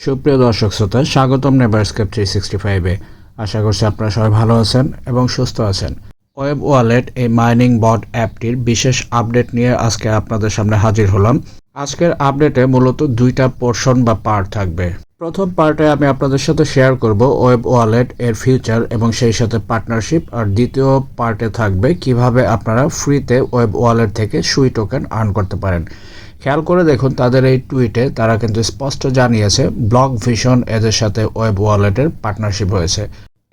সুপ্রিয় দর্শক শ্রোতা, স্বাগতম নেভারস্কেপ থ্রি সিক্সটি ফাইভে আশা করছি আপনারা সবাই ভালো আছেন এবং সুস্থ আছেন। ওয়েব ওয়ালেট এই মাইনিং বট অ্যাপটির বিশেষ আপডেট নিয়ে আজকে আপনাদের সামনে হাজির হলাম। আজকের আপডেটে মূলত দুইটা পোর্শন বা পার্ট থাকবে। প্রথম পার্টে আমি আপনাদের সাথে শেয়ার করব ওয়েব ওয়ালেট এর ফিউচার এবং সেই সাথে পার্টনারশিপ আর দ্বিতীয় পার্টে থাকবে কীভাবে আপনারা ফ্রিতে ওয়েব ওয়ালেট থেকে সুই টোকেন আর্ন করতে পারেন। খেয়াল করে দেখুন তাদের এই টুইটে তারা কিন্তু স্পষ্ট জানিয়েছে ব্লক ভিশন এদের সাথে ওয়েব ওয়ালেটের পার্টনারশিপ হয়েছে।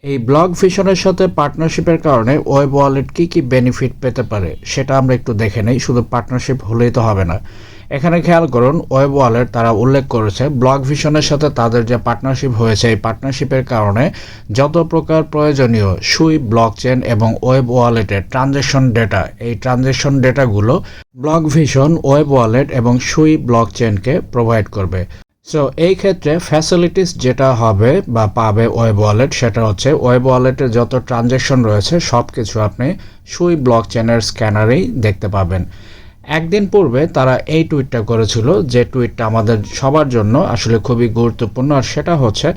এই ব্লক ভিশনের সাথে পার্টনারশিপের কারণে ওয়েব ওয়ালেট কী কী বেনিফিট পেতে পারে, সেটা আমরা একটু দেখে নেই, শুধু পার্টনারশিপ হলেই তো হবে না। এখানে খেয়াল করুন, ওয়েব ওয়ালেট তারা উল্লেখ করেছে ব্লক ভিশনের সাথে তাদের যে পার্টনারশিপ হয়েছে এই পার্টনারশিপের কারণে যত প্রকার প্রয়োজনীয় সুই ব্লক চেন এবং ওয়েব ওয়ালেটের ট্রানজ্যাকশন ডেটা, এই ট্রানজ্যাকশন ডেটাগুলো ব্লক ভিশন ওয়েব ওয়ালেট এবং সুই ব্লক চেনকে প্রোভাইড করবে। সো এই ক্ষেত্রে ফ্যাসিলিটিস যেটা হবে বা পাবে ওয়েব ওয়ালেট সেটা হচ্ছে ওয়েব ওয়ালেটের যত ট্রানজ্যাকশন রয়েছে সব কিছু আপনি সুই ব্লক চেনের স্ক্যানারেই দেখতে পাবেন। একদিন পূর্বে তারা এই টুইটটা করেছিল, যে টুইটটা আমাদের সবার জন্য আসলে খুবই গুরুত্বপূর্ণ, আর সেটা হচ্ছে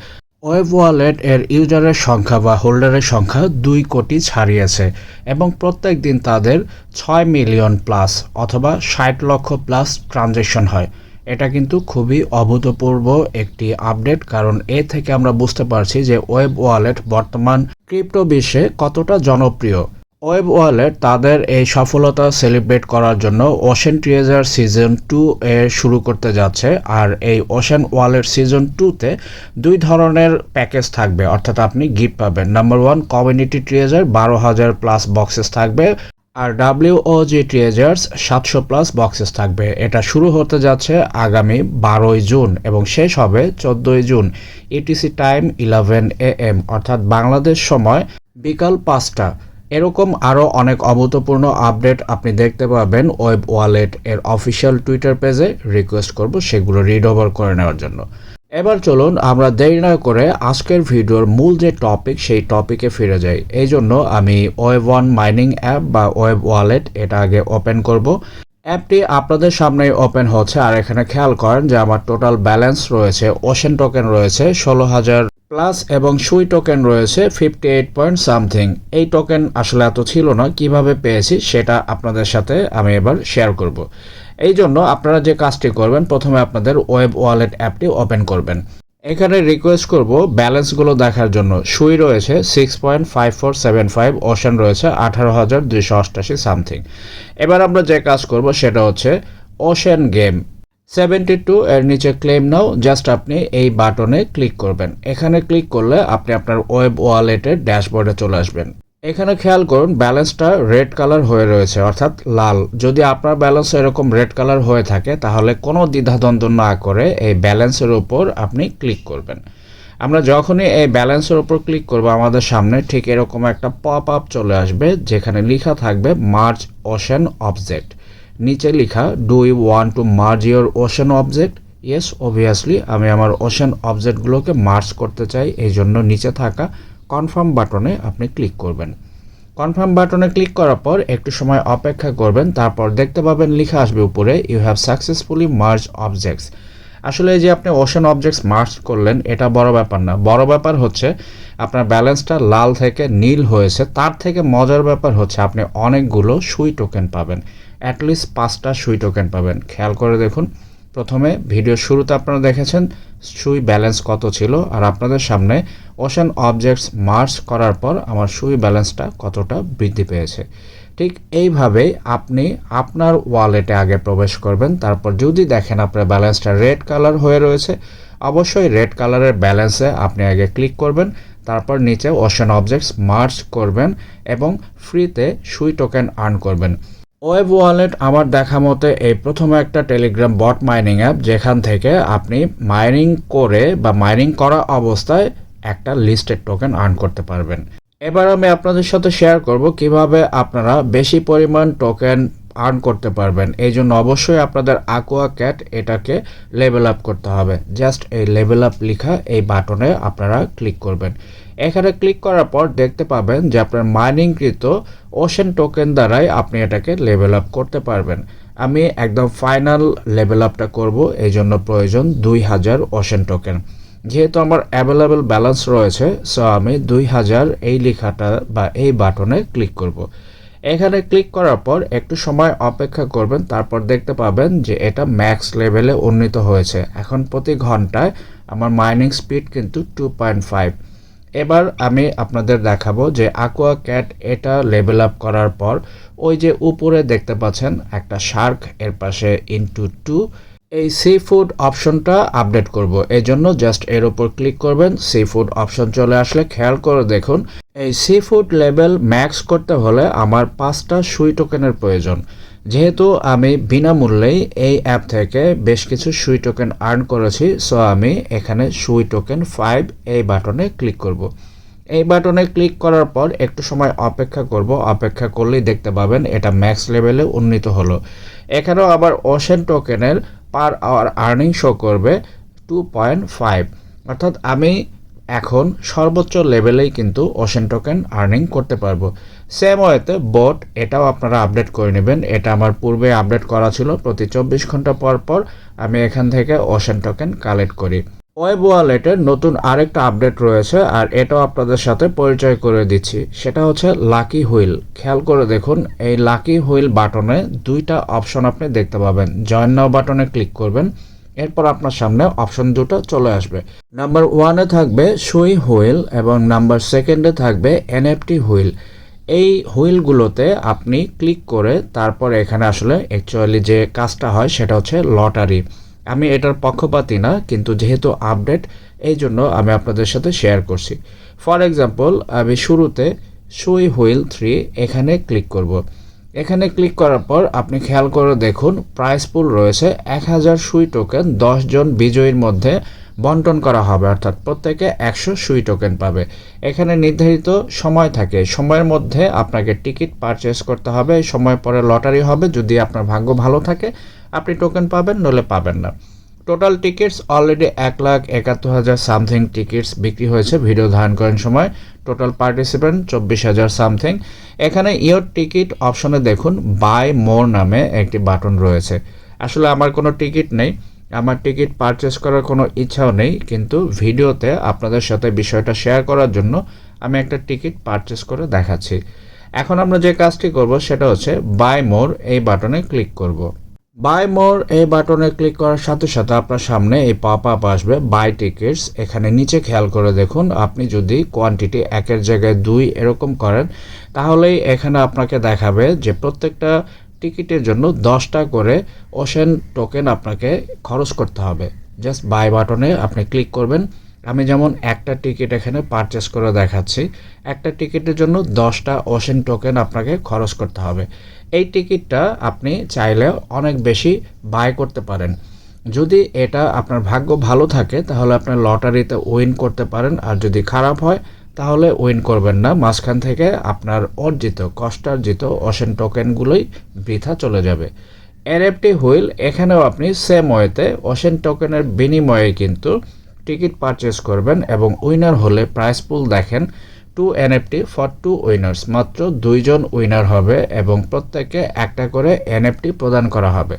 ওয়েব ওয়ালেট এর ইউজারের সংখ্যা বা হোল্ডারের সংখ্যা দুই কোটি ছাড়িয়েছে এবং প্রত্যেক দিন তাদের ছয় মিলিয়ন প্লাস অথবা ষাট লক্ষ প্লাস ট্রানজ্যাকশন হয়। এটা কিন্তু খুবই অভূতপূর্ব একটি আপডেট, কারণ এ থেকে আমরা বুঝতে পারছি যে ওয়েব ওয়ালেট বর্তমান ক্রিপ্টো বিশ্বে কতটা জনপ্রিয়। ওয়েব ওয়ালেট তাদের এই সফলতা সেলিব্রেট করার জন্য ওশেন ট্রিয়েজার সিজন টু এ শুরু করতে যাচ্ছে, আর এই ওশেন ওয়ালেট সিজন টুতে দুই ধরনের প্যাকেজ থাকবে, অর্থাৎ আপনি গিফট পাবেন। নাম্বার ওয়ান কমিউনিটি ট্রিয়েজার বারো হাজার প্লাস বক্সেস থাকবে। আর ডাব্লিউওজি ট্রেজার্স সাতশো প্লাস বক্সেস থাকবে। এটা শুরু হতে যাচ্ছে আগামী বারোই জুন এবং শেষ হবে চোদ্দোই June. UTC time eleven A M অর্থাৎ বাংলাদেশ সময় বিকাল পাঁচটা। এরকম আরও অনেক অভূতপূর্ণ আপডেট আপনি দেখতে পাবেন ওয়েব ওয়ালেট এর অফিসিয়াল টুইটার পেজে রিকোয়েস্ট করব সেগুলো রিড ওভার করে নেওয়ার জন্য। এবার চলুন আমরা দেরি না করে আজকের ভিডিওর মূল যে টপিক সেই টপিকে ফিরে যাই। এই জন্য আমি ওয়েব ওয়ান মাইনিং অ্যাপ বা ওয়েব ওয়ালেট এটা আগে ওপেন করব। অ্যাপটি আপনাদের সামনেই ওপেন হচ্ছে। আর এখানে খেয়াল করেন যে আমার টোটাল ব্যালেন্স রয়েছে ওশেন টোকেন রয়েছে ষোলো হাজার প্লাস এবং সুই টোকেন রয়েছে ফিফটি এইট পয়েন্ট সামথিং এই টোকেন আসলে এত ছিল না, কীভাবে পেয়েছি সেটা আপনাদের সাথে আমি এবার শেয়ার করব। এই জন্য আপনারা যে কাজটি করবেন, প্রথমে আপনাদের ওয়েব ওয়ালেট অ্যাপটি ওপেন করবেন। এখানে রিকোয়েস্ট করব ব্যালেন্সগুলো দেখার জন্য। সুই রয়েছে six point five four seven five ocean রয়েছে আঠারো হাজার দুইশো অষ্টাশি সামথিং এবার আমরা যে কাজ করব, সেটা হচ্ছে ওশেন গেম সেভেন্টি টু এর নিচে ক্লেম নাও জাস্ট আপনি এই বাটনে ক্লিক করবেন। এখানে ক্লিক করলে আপনি আপনার ওয়েব ওয়ালেটের ড্যাশবোর্ডে চলে আসবেন। এখানে খেয়াল করুন ব্যালেন্সটা রেড কালার হয়ে রয়েছে, অর্থাৎ লাল। যদি আপনার ব্যালেন্স এরকম রেড কালার হয়ে থাকে, তাহলে কোনো দ্বিধাদ্বন্দ্ব না করে এই ব্যালেন্সের উপর আপনি ক্লিক করবেন। আমরা যখনই এই ব্যালেন্সের উপর ক্লিক করব, আমাদের সামনে ঠিক এরকম একটা পপ আপ চলে আসবে, যেখানে লেখা থাকবে মার্চ ওশেন অবজেক্ট নিচে লেখা do you want to merge your ocean object yes obviously আমি আমার ওশেন অবজেক্টগুলোকে মার্চ করতে চাই, এই জন্য নিচে থাকা কনফার্ম বাটনে আপনি ক্লিক করবেন। কনফার্ম বাটনে ক্লিক করার পর একটু সময় অপেক্ষা করবেন, তারপর দেখতে পাবেন লেখা আসবে উপরে you have successfully merge objects আসলে যে আপনি ওশান অবজেক্টস মার্চ করলেন, এটা বড় ব্যাপার না। বড় ব্যাপার হচ্ছে, আপনার ব্যালেন্সটা লাল থেকে নীল হয়েছে, তার থেকে মজার ব্যাপার হচ্ছে, আপনি অনেকগুলো সুই টোকেন পাবেন। অ্যাটলিস্ট পাঁচটা সুই টোকেন পাবেন। খেয়াল করে দেখুন। প্রথমে ভিডিও শুরুতে আপনারা দেখেছেন সুই ব্যালেন্স কত ছিল? আর আপনাদের সামনে ওশান অবজেক্টস মার্চ করার পর আমার সুই ব্যালেন্সটা কতটা বৃদ্ধি পেয়েছে? ঠিক এইভাবেই আপনি আপনার ওয়ালেটে আগে প্রবেশ করবেন। তারপর যদি দেখেন আপনার ব্যালেন্সটা রেড কালার হয়ে রয়েছে, অবশ্যই রেড কালারের ব্যালেন্সে আপনি আগে ক্লিক করবেন। তারপর নিচে ওশান অবজেক্টস মার্চ করবেন এবং ফ্রিতে সুই টোকেন আর্ন করবেন। ওয়েব ওয়ালেট আমার দেখা মতে এই প্রথম একটা টেলিগ্রাম বট মাইনিং অ্যাপ যেখান থেকে আপনি মাইনিং করে বা মাইনিং করা অবস্থায় একটা লিস্টেড টোকেন আর্ন করতে পারবেন। এবার আমি আপনাদের সাথে শেয়ার করব কীভাবে আপনারা বেশি পরিমাণ টোকেন আর্ন করতে পারবেন। এই জন্য অবশ্যই আপনাদের আকোয়া ক্যাট এটাকে লেভেল আপ করতে হবে। জাস্ট এই লেভেল আপ লেখা এই বাটনে আপনারা ক্লিক করবেন। এখানে ক্লিক করার পর দেখতে পাবেন যে আপনার মাইনিংকৃত ওশেন টোকেন দ্বারাই আপনি এটাকে লেভেল আপ করতে পারবেন। আমি একদম ফাইনাল লেভেল আপটা করব, এই জন্য প্রয়োজন দুই হাজার ওশেন টোকেন যেহেতু আমার অ্যাভেলেবেল ব্যালেন্স রয়েছে সো আমি দুই হাজার এই লেখাটা বা এই বাটনে ক্লিক করব। এখানে ক্লিক করার পর একটু সময় অপেক্ষা করবেন, তারপর দেখতে পাবেন যে এটা ম্যাক্স লেভেলে উন্নীত হয়েছে। এখন প্রতি ঘন্টায় আমার মাইনিং স্পিড কিন্তু টু পয়েন্ট ফাইভ এবার আমি আপনাদের দেখাবো যে aqua ক্যাট এটা লেভেল আপ করার পর ওই যে উপরে দেখতে পাচ্ছেন একটা শার্ক এর পাশে ইনটু টু এই সি ফুড অপশনটা আপডেট করব। এই জন্য জাস্ট এর উপর ক্লিক করবেন সি ফুড অপশন চলে আসলে খেয়াল করে দেখুন। এই সি ফুড লেভেল ম্যাক্স করতে হলে আমার পাঁচটা সুই টোকেনের প্রয়োজন। যেহেতু আমি বিনামূল্যেই এই অ্যাপ থেকে বেশ কিছু সুই টোকেন আর্ন করেছি সো আমি এখানে সুই টোকেন ফাইভ এই বাটনে ক্লিক করব। এই বাটনে ক্লিক করার পর একটু সময় অপেক্ষা করব। অপেক্ষা করলেই দেখতে পাবেন এটা ম্যাক্স লেভেলে উন্নীত হলো। এখানেও আবার ওশেন টোকেনের পার আওয়ার আর্নিং শো করবে টু পয়েন্ট ফাইভ অর্থাৎ আমি এখন সর্বোচ্চ লেভেলেই কিন্তু ওশেন টোকেন আর্নিং করতে পারব। সেম ওয়েতে বোট এটাও আপনারা আপডেট করে নেবেন। এটা আমার পূর্বে আপডেট করা ছিল প্রতি চব্বিশ ঘণ্টা পর পর আমি এখান থেকে ওশেন টোকেন কালেক্ট করি। ওয়েব ওয়ালেটের নতুন আরেকটা আপডেট রয়েছে, আর এটাও আপনাদের সাথে পরিচয় করে দিচ্ছি। সেটা হচ্ছে লাকি হুইল খেয়াল করে দেখুন, এই লাকি হুইল বাটনে দুইটা অপশন আপনি দেখতে পাবেন। জয়েন নাও বাটনে ক্লিক করবেন, এরপর আপনার সামনে অপশন দুটো চলে আসবে। নাম্বার ওয়ানে থাকবে সুই হুইল এবং নাম্বার সেকেন্ডে থাকবে এনএফটি হুইল এই হুইলগুলোতে আপনি ক্লিক করে তারপর এখানে আসলে অ্যাকচুয়ালি যে কাজটা হয় সেটা হচ্ছে লটারি আমি এটার পক্ষপাতি না, কিন্তু যেহেতু আপডেট এই জন্য আমি আপনাদের সাথে শেয়ার করছি ফর এক্সাম্পল আমি শুরুতে সুই হুইল থ্রি এখানে ক্লিক করব। এখানে ক্লিক করার পর আপনি খেয়াল করে দেখুন প্রাইস পুল রয়েছে এক হাজার সুই টোকেন জন বিজয়ীর মধ্যে বন্টন করা হবে, অর্থাৎ প্রত্যেকে একশো সুই টোকেন পাবে। এখানে নির্ধারিত সময় থাকে। সময়ের মধ্যে আপনাকে টিকিট পারচেস করতে হবে। সময় পরে লটারি হবে। যদি আপনার ভাগ্য ভালো থাকে, আপনি টোকেন পাবেন নলে পাবেন না। টোটাল টিকিটস অলরেডি এক লাখ একাত্তর হাজার সামথিং টিকিটস বিক্রি হয়েছে। ভিডিও ধারণ করেন সময়। টোটাল পার্টিসিপেন্ট চব্বিশ হাজার সামথিং এখানে ইয়োর টিকিট অপশনে দেখুন বাই মোর নামে একটি বাটন রয়েছে। আসলে আমার কোনো টিকিট নেই। আমার টিকিট পারচেস করার কোনো ইচ্ছাও নেই, কিন্তু ভিডিওতে আপনাদের সাথে বিষয়টা শেয়ার করার জন্য আমি একটা টিকিট পারচেস করে দেখাচ্ছি। এখন আমরা যে কাজটি করব সেটা হচ্ছে বাই মোর এই বাটনে ক্লিক করব। বাই মোর এই বাটনে ক্লিক করার সাথে সাথে আপনার সামনে এই পপ আপ আসবে বাই টিকিটস এখানে নিচে খেয়াল করে দেখুন, আপনি যদি কোয়ান্টিটি একের জায়গায় দুই এরকম করেন, তাহলেই এখানে আপনাকে দেখাবে যে প্রত্যেকটা টিকিটের জন্য দশটা করে ওশেন টোকেন আপনাকে খরচ করতে হবে। জাস্ট বাই বাটনে আপনি ক্লিক করবেন। আমি যেমন একটা টিকিট এখানে পারচেস করে দেখাচ্ছি, একটা টিকিটের জন্য দশটা ওশেন টোকেন আপনাকে খরচ করতে হবে। এই টিকিটটা আপনি চাইলে অনেক বেশি বাই করতে পারেন। যদি এটা আপনার ভাগ্য ভালো থাকে, তাহলে আপনার লটারিতে উইন করতে পারেন। আর যদি খারাপ হয় তাহলে উইন করবেন না। মাঝখান থেকে আপনার অর্জিত, কষ্টার্জিত অসেন টোকেনগুলোই বৃথা চলে যাবে। এনএফটি হুইল এখানেও আপনি সেম ওয়েতে অসেন টোকেনের বিনিময়ে কিন্তু টিকিট পারচেস করবেন এবং উইনার হলে প্রাইস পুল দেখেন two NFT for two winners মাত্র দুইজন উইনার হবে এবং প্রত্যেকে একটা করে এনএফটি প্রদান করা হবে।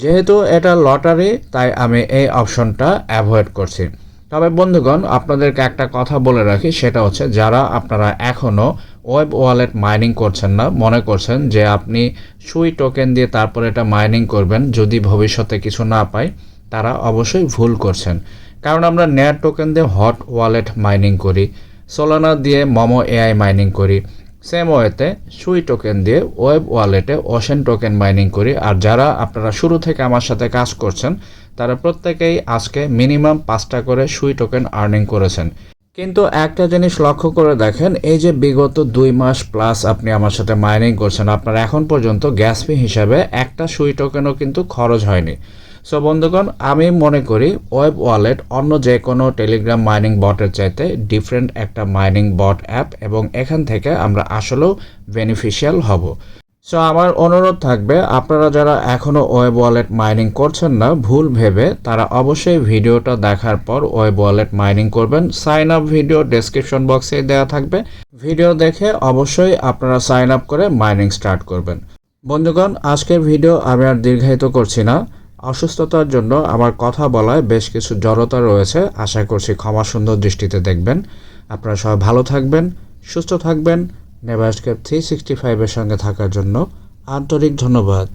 যেহেতু এটা লটারি তাই আমি এই অপশনটা অ্যাভয়েড করছি। তবে বন্ধুগণ, আপনাদেরকে একটা কথা বলে রাখি, সেটা হচ্ছে যারা আপনারা এখনও ওয়েব ওয়ালেট মাইনিং করছেন না, মনে করছেন যে আপনি সুই টোকেন দিয়ে তারপর এটা মাইনিং করবেন, যদি ভবিষ্যতে কিছু না পাই তারা অবশ্যই ভুল করছেন। কারণ আমরা নেয়ার টোকেন দিয়ে হট ওয়ালেট মাইনিং করি সোলানা দিয়ে মমো এআই মাইনিং করি, সেম ওয়েতে সুই টোকেন দিয়ে ওয়েব ওয়ালেটে ওশেন টোকেন মাইনিং করি। আর যারা আপনারা শুরু থেকে আমার সাথে কাজ করছেন তারা প্রত্যেকেই আজকে মিনিমাম পাঁচটা করে সুই টোকেন আর্নিং করেছেন। কিন্তু একটা জিনিস লক্ষ্য করে দেখেন, এই যে বিগত দুই মাস প্লাস আপনি আমার সাথে মাইনিং করছেন, আপনার এখন পর্যন্ত গ্যাস ফি হিসাবে একটা সুই টোকেনও কিন্তু খরচ হয়নি। সো বন্ধুগণ, আমি মনে করি ওয়েব ওয়ালেট অন্য যে কোনো টেলিগ্রাম মাইনিং বটের চাইতে ডিফারেন্ট একটা মাইনিং বট অ্যাপ এবং এখান থেকে আমরা আসলেও বেনিফিশিয়াল হব। সো আমার অনুরোধ থাকবে, আপনারা যারা এখনও ওয়েব ওয়ালেট মাইনিং করছেন না, ভুল ভেবে তারা অবশ্যই ভিডিওটা দেখার পর ওয়েব ওয়ালেট মাইনিং করবেন। সাইন আপ ভিডিও ডেসক্রিপশন বক্সে দেওয়া থাকবে। ভিডিও দেখে অবশ্যই আপনারা সাইন আপ করে মাইনিং স্টার্ট করবেন। বন্ধুগণ, আজকের ভিডিও আমি আর দীর্ঘায়িত করছি না। অসুস্থতার জন্য আমার কথা বলায় বেশ কিছু জড়তা রয়েছে। আশা করছি ক্ষমা সুন্দর দৃষ্টিতে দেখবেন। আপনারা সবাই ভালো থাকবেন, সুস্থ থাকবেন। নেভাস্কেপ থ্রি সিক্সটি ফাইভের সঙ্গে থাকার জন্য আন্তরিক ধন্যবাদ।